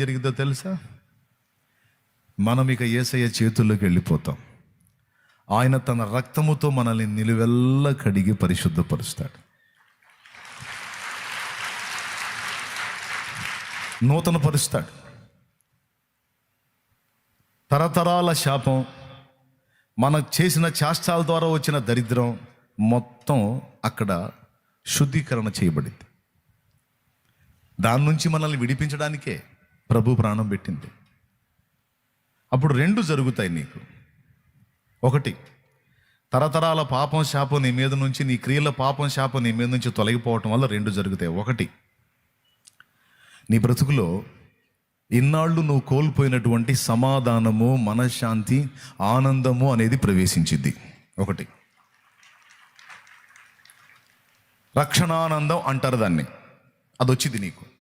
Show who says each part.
Speaker 1: జరిగిందో తెలుసా? మనం ఇక ఏసయ్య చేతుల్లోకి వెళ్ళిపోతాం. ఆయన తన రక్తముతో మనల్ని నిలువెల్ల కడిగి పరిశుద్ధపరుస్తాడు. నూతన పరుస్తాడు తరతరాల శాపం మనం చేసిన చేష్టాల ద్వారా వచ్చిన దరిద్రం మొత్తం అక్కడ శుద్ధీకరణ చేయబడింది. దాని నుంచి మనల్ని విడిపించడానికే ప్రభు ప్రాణం పెట్టింది. అప్పుడు రెండు జరుగుతాయి నీకు. ఒకటి తరతరాల పాపం శాపం నీ మీద నుంచి నీ క్రియల పాపం శాపం నీ మీద నుంచి తొలగిపోవటం వల్ల రెండు జరుగుతాయి. ఒకటి నీ బ్రతుకులో ఇన్నాళ్ళు నువ్వు కోల్పోయినటువంటి సమాధానము మనశ్శాంతి ఆనందము అనేది ప్రవేశించింది ఒకటి రక్షణానందం అంటారు దాన్ని. అది వచ్చింది నీకు.